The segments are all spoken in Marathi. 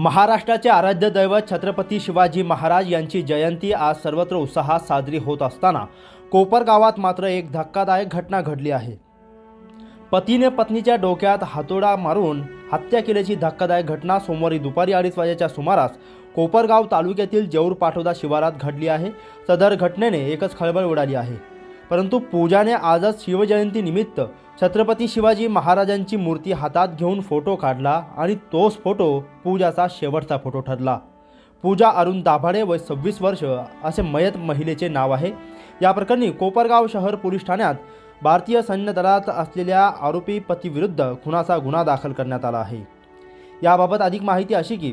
महाराष्ट्राचे आराध्य दैवत छत्रपती शिवाजी महाराज यांची जयंती आज सर्वत्र उत्साहात साजरी होत असताना कोपर गावात मात्र एक धक्कादायक घटना घडली आहे. पतीने पत्नीच्या डोक्यात हातोडा मारून हत्या केल्याची धक्कादायक घटना सोमवारी दुपारी अडीच वाजेच्या सुमारास कोपरगाव तालुक्यातील जेऊर पाठोदा शिवारात घडली आहे. सदर घटनेने एकच खळबळ उडाली आहे. परंतु पूजाने आजच शिवजयंतीनिमित्त छत्रपती शिवाजी महाराजांची मूर्ती हातात घेऊन फोटो काढला आणि तोच फोटो पूजाचा शेवटचा फोटो ठरला. पूजा अरुण दाभाडे वय सव्वीस वर्ष असे मयत महिलेचे नाव आहे. या प्रकरणी कोपरगाव शहर पोलीस ठाण्यात भारतीय सैन्य दलात असलेल्या आरोपी पतीविरुद्ध खुनाचा गुन्हा दाखल करण्यात आला आहे. याबाबत अधिक माहिती अशी की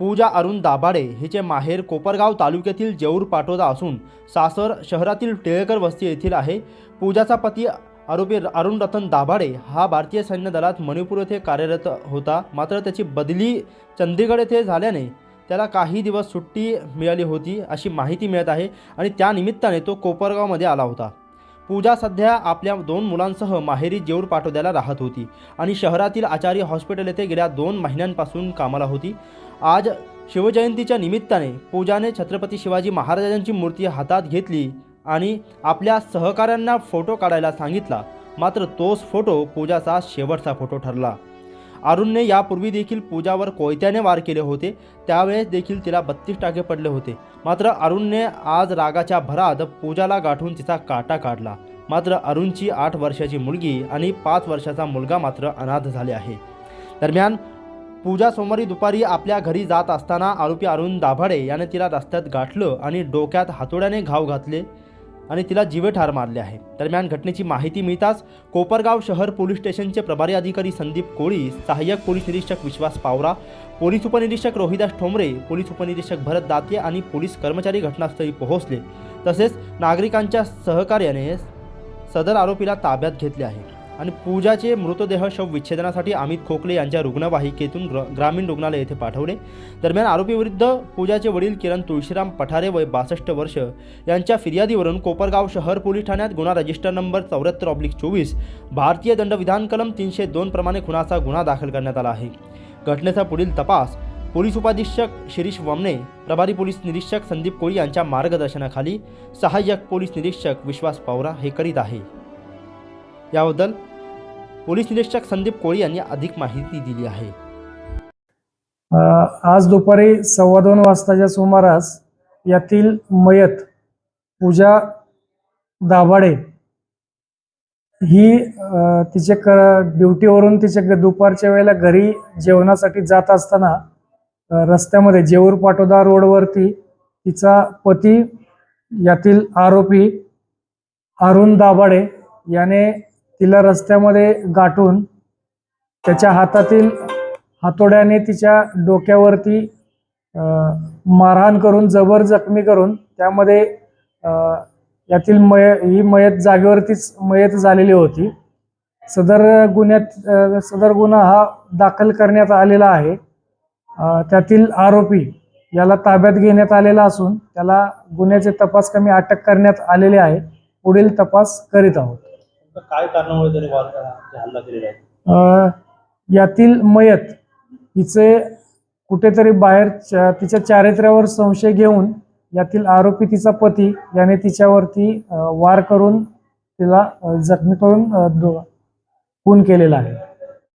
पूजा अरुण दाभाडे हिचे माहेर कोपरगाव तालुक्यातील जेऊर पाटोदा असून सासर शहरातील टिळेकर वस्ती येथील आहे. पूजाचा पती आरोपी अरुण रतन दाभाडे हा भारतीय सैन्य दलात मणिपूर येथे कार्यरत होता. मात्र त्याची बदली चंदीगड येथे झाल्याने त्याला काही दिवस सुट्टी मिळाली होती अशी माहिती मिळत आहे आणि त्यानिमित्ताने तो कोपरगावमध्ये आला होता. पूजा सध्या आपल्या दोन मुलांसह माहेरी जेऊर पाटोद्याला राहत होती आणि शहरातील आचारी हॉस्पिटल येथे गेल्या दोन महिन्यांपासून कामाला होती. आज शिवजयंतीच्या निमित्ताने पूजाने छत्रपती शिवाजी महाराजांची मूर्ती हातात घेतली आणि आपल्या सहकाऱ्यांना फोटो काढायला सांगितला. मात्र तोच फोटो पूजाचा शेवटचा फोटो ठरला. अरुणने यापूर्वी देखील पूजावर कोयत्याने वार केले होते. त्यावेळेस देखील तिला बत्तीस टाके पडले होते. मात्र अरुणने आज रागाच्या भरात पूजाला गाठून तिचा काटा काढला. मात्र अरुणची आठ वर्षाची मुलगी आणि पाच वर्षाचा मुलगा मात्र अनाथ झाले आहे. दरम्यान पूजा सोमवारी दुपारी आपल्या घरी जात असताना आरोपी अरुण दाभाडे याने तिला रस्त्यात गाठलं आणि डोक्यात हातोड्याने घाव घातले आणि तिला जीवे ठार मारले आहे. दरम्यान घटनेची माहिती मिळताच कोपरगाव शहर पोलीस स्टेशनचे प्रभारी अधिकारी संदीप कोळी सहाय्यक पोलीस निरीक्षक विश्वास पावरा पोलीस उपनिरीक्षक रोहिदास ठोंबरे पोलीस उपनिरीक्षक भरत दाते आणि पोलीस कर्मचारी घटनास्थळी पोहोचले. तसेच नागरिकांच्या सहकार्याने सदर आरोपीला ताब्यात घेतले आहे. आणि पूजाचे मृतदेह शवविच्छेदनासाठी अमित खोकले यांच्या रुग्णवाहिकेतून ग्र ग्रामीण रुग्णालय येथे पाठवले. दरम्यान आरोपीविरुद्ध पूजाचे वडील किरण तुळशीराम पठारे वय बासष्ट वर्ष यांच्या फिर्यादीवरून कोपरगाव शहर पोलीस ठाण्यात गुन्हा रजिस्टर नंबर चौऱ्याहत्तर ऑब्लिक चोवीस भारतीय दंडविधान कलम तीनशे दोन प्रमाणे खुनाचा गुन्हा दाखल करण्यात आला आहे. घटनेचा पुढील तपास पोलीस उपाधीक्षक शिरीष वामने प्रभारी पोलीस निरीक्षक संदीप कोळी यांच्या मार्गदर्शनाखाली सहाय्यक पोलीस निरीक्षक विश्वास पावरा हे करीत आहे. याबद्दल पोलीस निरीक्षक संदीप कोळी यांनी अधिक माहिती दिली आहे. आज दुपारी सव्वा दोन वाजताच्या सुमारास यातील मयत पूजा दाभाडे ही तिचे क ड्युटीवरून तिच्या दुपारच्या वेळेला घरी जेवणासाठी जात असताना रस्त्यामध्ये जेऊर पाटोदा रोडवरती तिचा पती यातील आरोपी अरुण दाभाडे याने तिला रस्त्यामध्ये गाठून त्याच्या हातातील हातोड्याने तिच्या डोक्यावरती मारहाण करून जबर जखमी करून त्यामध्ये यातील मय ही मयत जागेवरतीच मयत झालेली होती. सदर गुन्ह्यात सदर गुन्हा हा दाखल करण्यात आलेला आहे. त्यातील आरोपी याला ताब्यात घेण्यात आलेला असून त्याला गुन्ह्याचे तपास कमी अटक करण्यात आलेले आहे. पुढील तपास करीत आहोत. काय कारणामुळे त्याने वार हल्ला केलेला आहे? यातील मयत हिचे कुठेतरी बाहेर तिच्या चारित्र्यावर संशय घेऊन यातील आरोपी तिचा पती याने तिच्यावरती वार करून तिला जखमी करून खून केलेला आहे.